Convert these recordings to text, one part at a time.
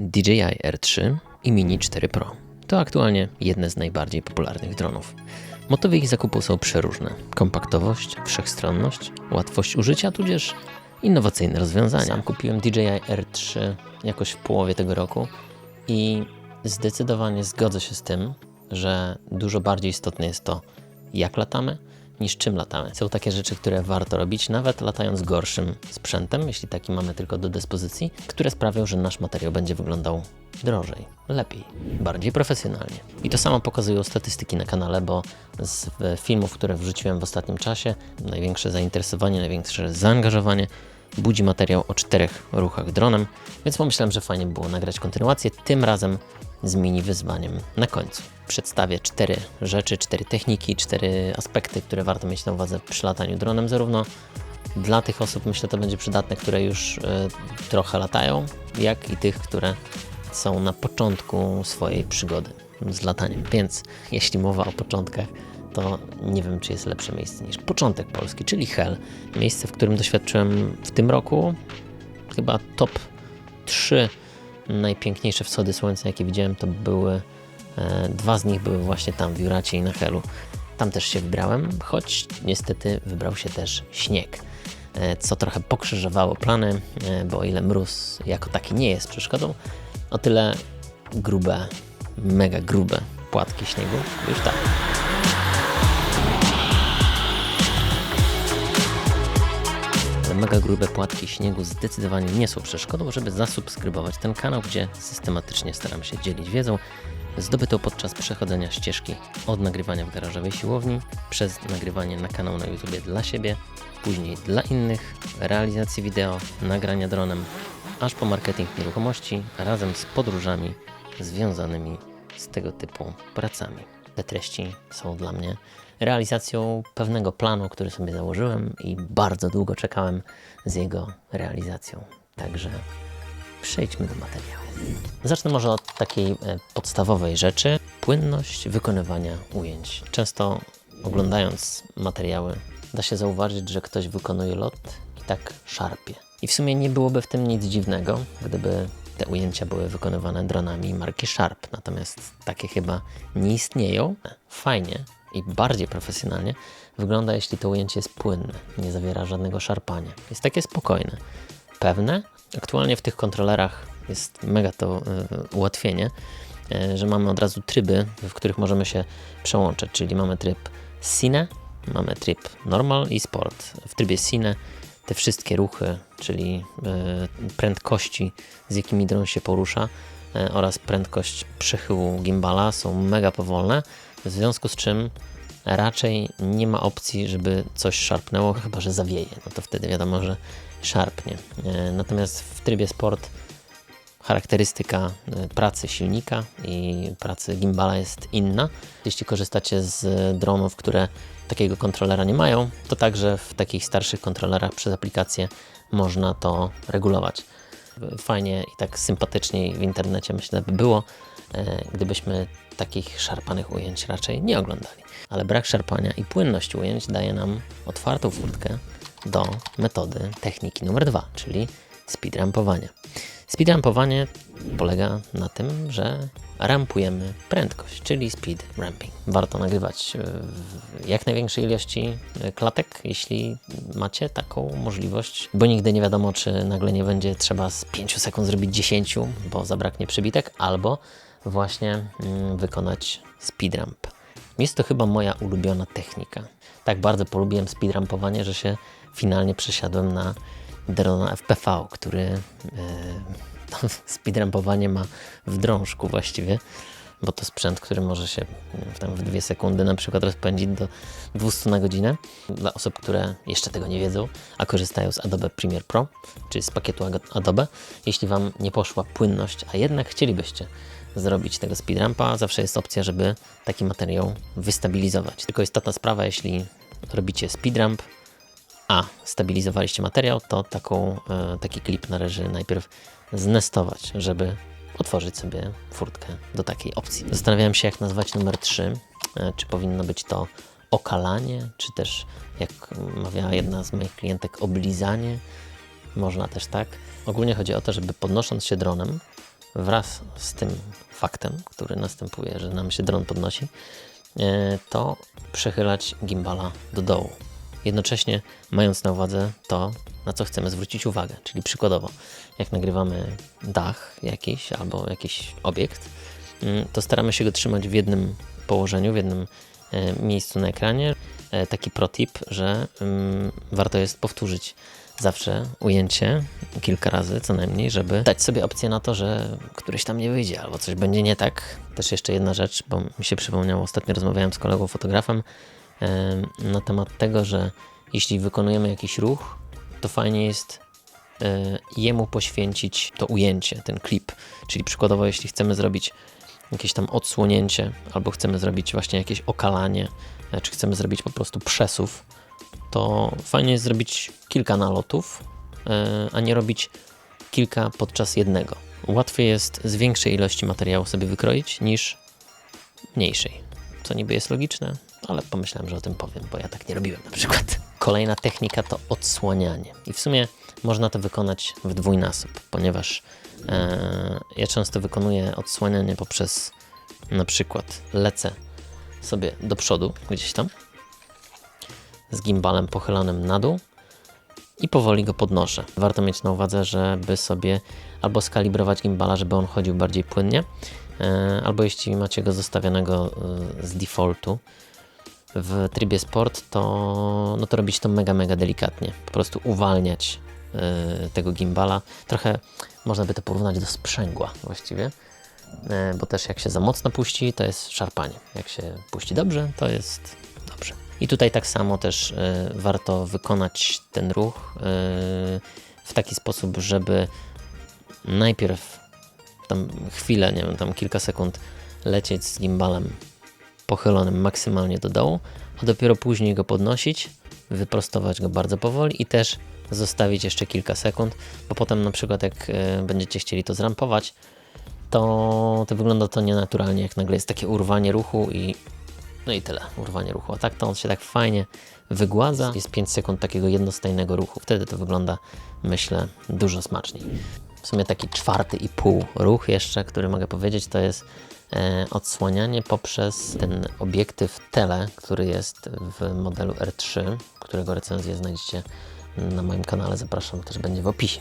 DJI R3 i Mini 4 Pro. To aktualnie jedne z najbardziej popularnych dronów. Motywy ich zakupu są przeróżne. Kompaktowość, wszechstronność, łatwość użycia, tudzież innowacyjne rozwiązania. Sam kupiłem DJI R3 jakoś w połowie tego roku i zdecydowanie zgodzę się z tym, że dużo bardziej istotne jest to, jak latamy, niż czym latamy. Są takie rzeczy, które warto robić, nawet latając gorszym sprzętem, jeśli taki mamy tylko do dyspozycji, które sprawią, że nasz materiał będzie wyglądał drożej, lepiej, bardziej profesjonalnie. I to samo pokazują statystyki na kanale, bo z filmów, które wrzuciłem w ostatnim czasie, największe zainteresowanie, największe zaangażowanie budzi materiał o czterech ruchach dronem, więc pomyślałem, że fajnie było nagrać kontynuację, tym razem z mini wyzwaniem na końcu. Przedstawię cztery rzeczy, cztery techniki, cztery aspekty, które warto mieć na uwadze przy lataniu dronem, zarówno dla tych osób, myślę, to będzie przydatne, które już y, trochę latają, jak i tych, które są na początku swojej przygody z lataniem. Więc jeśli mowa o początkach, to nie wiem, czy jest lepsze miejsce niż początek Polski, czyli Hell. Miejsce, w którym doświadczyłem w tym roku chyba top 3 najpiękniejsze wschody słońca, jakie widziałem, to były e, dwa z nich były właśnie tam, w Juracie i na Helu. Tam też się wybrałem, choć niestety wybrał się też śnieg, e, co trochę pokrzyżowało plany, e, bo o ile mróz jako taki nie jest przeszkodą, o tyle grube, mega grube płatki śniegu już tak. Mega grube płatki śniegu zdecydowanie nie są przeszkodą, żeby zasubskrybować ten kanał, gdzie systematycznie staram się dzielić wiedzą zdobytą podczas przechodzenia ścieżki od nagrywania w garażowej siłowni, przez nagrywanie na kanał na YouTube dla siebie, później dla innych, realizacji wideo, nagrania dronem, aż po marketing nieruchomości razem z podróżami związanymi z tego typu pracami. Te treści są dla mnie realizacją pewnego planu, który sobie założyłem i bardzo długo czekałem z jego realizacją. Także przejdźmy do materiału. Zacznę może od takiej e, podstawowej rzeczy płynność wykonywania ujęć. Często oglądając materiały, da się zauważyć, że ktoś wykonuje lot i tak szarpie. I w sumie nie byłoby w tym nic dziwnego, gdyby te ujęcia były wykonywane dronami marki Sharp, natomiast takie chyba nie istnieją. Fajnie i bardziej profesjonalnie wygląda, jeśli to ujęcie jest płynne, nie zawiera żadnego szarpania. Jest takie spokojne, pewne. Aktualnie w tych kontrolerach jest mega to y, ułatwienie, y, że mamy od razu tryby, w których możemy się przełączać, czyli mamy tryb Cine, mamy tryb Normal i Sport. W trybie Cine te wszystkie ruchy, czyli y, prędkości, z jakimi dron się porusza y, oraz prędkość przechyłu gimbala są mega powolne, w związku z czym raczej nie ma opcji, żeby coś szarpnęło, chyba że zawieje. No to wtedy wiadomo, że szarpnie. Y, natomiast w trybie sport charakterystyka pracy silnika i pracy gimbala jest inna. Jeśli korzystacie z dronów, które takiego kontrolera nie mają, to także w takich starszych kontrolerach przez aplikację można to regulować. Fajnie i tak sympatycznie w internecie myślę by było, e, gdybyśmy takich szarpanych ujęć raczej nie oglądali. Ale brak szarpania i płynność ujęć daje nam otwartą furtkę do metody techniki numer dwa, czyli speedrampowania. Speedrampowanie polega na tym, że rampujemy prędkość, czyli speed ramping. Warto nagrywać e, w jak największej ilości e, klatek, jeśli macie taką możliwość, bo nigdy nie wiadomo, czy nagle nie będzie trzeba z 5 sekund zrobić 10, bo zabraknie przybitek, albo właśnie mm, wykonać speed ramp. Jest to chyba moja ulubiona technika. Tak bardzo polubiłem speedrampowanie, że się finalnie przesiadłem na drona FPV, który e, speedrampowanie ma w drążku właściwie, bo to sprzęt, który może się tam w dwie sekundy na przykład rozpędzić do 200 na godzinę. Dla osób, które jeszcze tego nie wiedzą, a korzystają z Adobe Premiere Pro, czyli z pakietu Adobe, jeśli Wam nie poszła płynność, a jednak chcielibyście zrobić tego speedrampa, zawsze jest opcja, żeby taki materiał wystabilizować. Tylko istotna sprawa, jeśli robicie speedramp, a stabilizowaliście materiał, to taką, e, taki klip należy najpierw znestować, żeby otworzyć sobie furtkę do takiej opcji. Zastanawiałem się, jak nazwać numer 3. E, czy powinno być to okalanie, czy też, jak mawiała jedna z moich klientek, oblizanie. Można też tak. Ogólnie chodzi o to, żeby podnosząc się dronem, wraz z tym faktem, który następuje, że nam się dron podnosi, e, to przechylać gimbala do dołu. Jednocześnie mając na uwadze to, na co chcemy zwrócić uwagę. Czyli przykładowo, jak nagrywamy dach jakiś albo jakiś obiekt, mm, to staramy się go trzymać w jednym położeniu, w jednym e, miejscu na ekranie. E, taki protip, że mm, warto jest powtórzyć zawsze ujęcie kilka razy co najmniej, żeby dać sobie opcję na to, że któryś tam nie wyjdzie albo coś będzie nie tak. Też jeszcze jedna rzecz, bo mi się przypomniało, ostatnio rozmawiałem z kolegą fotografem na temat tego, że jeśli wykonujemy jakiś ruch, to fajnie jest e, jemu poświęcić to ujęcie, ten klip. Czyli przykładowo, jeśli chcemy zrobić jakieś tam odsłonięcie, albo chcemy zrobić właśnie jakieś okalanie, e, czy chcemy zrobić po prostu przesuw, to fajnie jest zrobić kilka nalotów, e, a nie robić kilka podczas jednego. Łatwiej jest z większej ilości materiału sobie wykroić niż mniejszej. Co niby jest logiczne, ale pomyślałem, że o tym powiem, bo ja tak nie robiłem na przykład. Kolejna technika to odsłanianie. I w sumie można to wykonać w dwójnasób, ponieważ e, ja często wykonuję odsłanianie poprzez na przykład lecę sobie do przodu gdzieś tam z gimbalem pochylanym na dół i powoli go podnoszę. Warto mieć na uwadze, żeby sobie albo skalibrować gimbala, żeby on chodził bardziej płynnie, e, albo jeśli macie go zostawionego e, z defaultu, w trybie sport, to, no to robić to mega, mega delikatnie. Po prostu uwalniać y, tego gimbala. Trochę można by to porównać do sprzęgła właściwie, y, bo też jak się za mocno puści, to jest szarpanie. Jak się puści dobrze, to jest dobrze. I tutaj tak samo też y, warto wykonać ten ruch w taki sposób, żeby najpierw tam chwilę, nie wiem, tam kilka sekund lecieć z gimbalem pochylonym maksymalnie do dołu, a dopiero później go podnosić, wyprostować go bardzo powoli i też zostawić jeszcze kilka sekund, bo potem na przykład jak e, będziecie chcieli to zrampować, to, to wygląda to nienaturalnie, jak nagle jest takie urwanie ruchu i no i tyle, urwanie ruchu. A tak to on się tak fajnie wygładza. Jest 5 sekund takiego jednostajnego ruchu. Wtedy to wygląda, myślę, dużo smaczniej. W sumie taki czwarty i pół ruch jeszcze, który mogę powiedzieć, to jest E, odsłanianie poprzez ten obiektyw tele, który jest w modelu R3, którego recenzję znajdziecie na moim kanale. Zapraszam, też będzie w opisie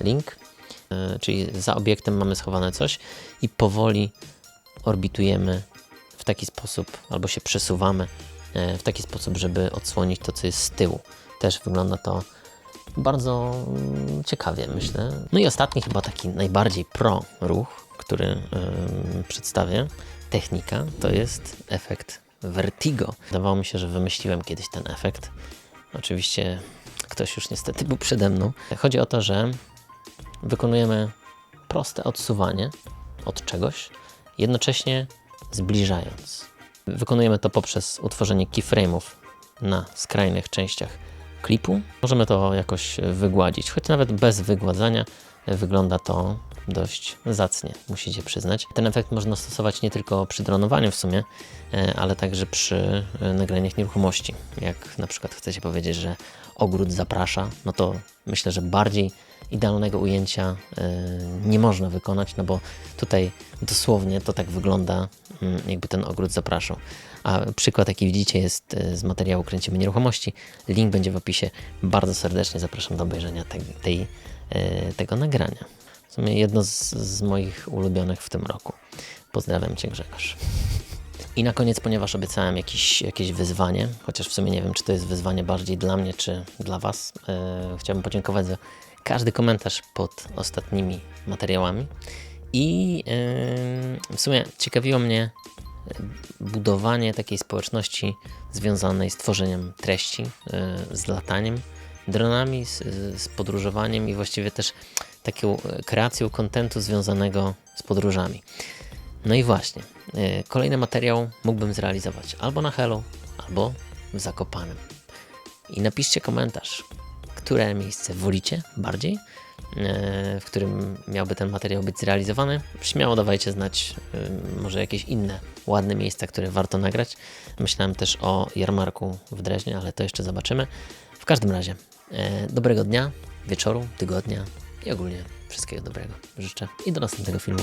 link. E, czyli za obiektem mamy schowane coś i powoli orbitujemy w taki sposób, albo się przesuwamy e, w taki sposób, żeby odsłonić to, co jest z tyłu. Też wygląda to bardzo mm, ciekawie, myślę. No i ostatni, chyba taki najbardziej pro ruch, który yy, przedstawię, technika, to jest efekt vertigo. Wydawało mi się, że wymyśliłem kiedyś ten efekt. Oczywiście ktoś już niestety był przede mną. Chodzi o to, że wykonujemy proste odsuwanie od czegoś, jednocześnie zbliżając. Wykonujemy to poprzez utworzenie keyframe'ów na skrajnych częściach klipu. Możemy to jakoś wygładzić, choć nawet bez wygładzania wygląda to dość zacnie, musicie przyznać. Ten efekt można stosować nie tylko przy dronowaniu w sumie, e, ale także przy e, nagraniach nieruchomości. Jak na przykład chcecie powiedzieć, że ogród zaprasza, no to myślę, że bardziej idealnego ujęcia e, nie można wykonać, no bo tutaj dosłownie to tak wygląda, mm, jakby ten ogród zapraszał. A przykład, jaki widzicie, jest z materiału Kręcimy Nieruchomości. Link będzie w opisie. Bardzo serdecznie zapraszam do obejrzenia tej, tej tego nagrania. W sumie jedno z, z moich ulubionych w tym roku. Pozdrawiam Cię Grzegorz. I na koniec, ponieważ obiecałem jakieś, jakieś wyzwanie, chociaż w sumie nie wiem, czy to jest wyzwanie bardziej dla mnie, czy dla Was, yy, chciałbym podziękować za każdy komentarz pod ostatnimi materiałami. I yy, w sumie ciekawiło mnie budowanie takiej społeczności związanej z tworzeniem treści, yy, z lataniem dronami, z, z podróżowaniem i właściwie też taką e, kreacją kontentu związanego z podróżami. No i właśnie, e, kolejny materiał mógłbym zrealizować albo na Hello, albo w Zakopanem. I napiszcie komentarz, które miejsce wolicie bardziej, e, w którym miałby ten materiał być zrealizowany. Śmiało dawajcie znać może jakieś inne ładne miejsca, które warto nagrać. Myślałem też o jarmarku w Dreźnie, ale to jeszcze zobaczymy. W każdym razie, dobrego dnia, wieczoru, tygodnia, i ogólnie wszystkiego dobrego życzę i do następnego filmu.